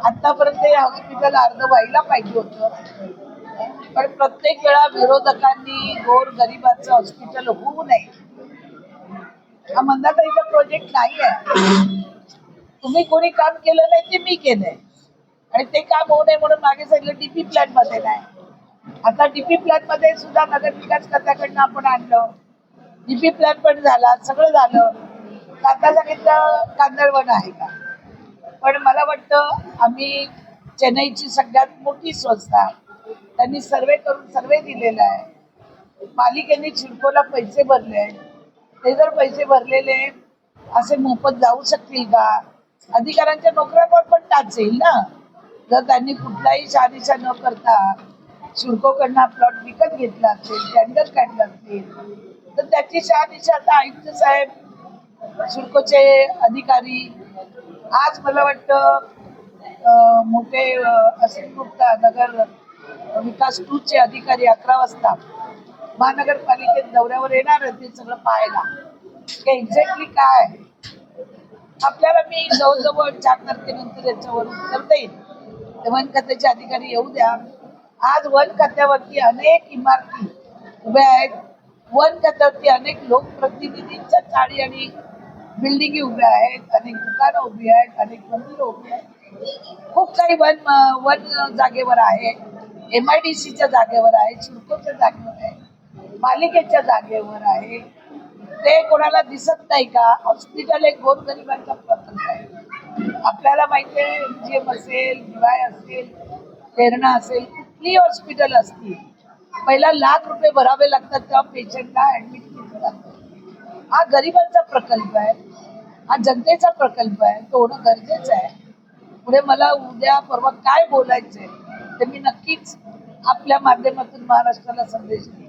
आतापर्यंत हे हॉस्पिटल अर्ध व्हायला पाहिजे होतं. पण प्रत्येक वेळा विरोधकांनी गोर गरिबाचं हॉस्पिटल होऊ नये. हा मंदाताईचा प्रोजेक्ट नाही आहे. तुम्ही कोणी काम केलं नाही ते मी केलंय. आणि ते काम होऊ नये म्हणून मागे सांगितलं डीपी प्लॅनमध्ये नाही. आता डीपी प्लॅनमध्ये सुद्धा नगर विकास खात्याकडनं आपण आणलं. डीपी प्लॅन पण झाला सगळं झालं. आता सांगितलं कांदळवन आहे का? पण मला वाटतं आम्ही चेन्नईची सगळ्यात मोठी संस्था. त्यांनी सर्वे करून सर्वे दिलेला आहे. पालिकेने चिडकोला पैसे भरले आहेत. ते जर पैसे भरलेले असे मोफत जाऊ शकतील का? अधिकाऱ्यांच्या नोकऱ्यांवर पण टाच येईल ना? जर त्यांनी कुठलाही शहानिशा न करता शिडकोकडनं प्लॉट विकत घेतला असेल टेंडर काढला असेल तर त्याची शहादिशा आता आयुक्त साहेब शिडकोचे अधिकारी आज मला वाटतं मोठे असीम गुप्ता नगर विकास टूचे अधिकारी अकरा वाजता महानगरपालिकेत दौऱ्यावर येणार आहेत ते सगळं पाहायला. एक्झॅक्टली काय? आपल्याला मी जवळजवळ चार तारखेनंतर याच्यावर उत्तर देईन. वन खात्याचे अधिकारी येऊ द्या. आज वन खात्यावरती अनेक इमारती उभ्या आहेत. वन खात्यावरती अनेक लोकप्रतिनिधींच्या चाळी आणि बिल्डिंगी उभ्या आहेत अनेक दुकानं उभी आहेत अनेक मंदिरं उभी आहेत. खूप काही वन वन जागेवर आहे. एम आय डी सीच्या जागेवर आहे चिडकोच्या जागेवर आहे पालिकेच्या जागेवर आहे. ते कोणाला दिसत नाही का? हॉस्पिटल एक गोरगरिबांचा प्रकल्प आहे. आपल्याला माहिती आहे जीएम असेल दिवाय असेल तेरणा असेल कुठली हॉस्पिटल असतील पहिला लाख रुपये भरावे लागतात तेव्हा पेशंटला ऍडमिट केलं जातं. हा गरिबांचा प्रकल्प आहे. हा जनतेचा प्रकल्प आहे. तो होणं गरजेचं आहे. पुढे मला उद्या परवा काय बोलायचंय ते मी नक्कीच आपल्या माध्यमातून महाराष्ट्राला संदेश देईन.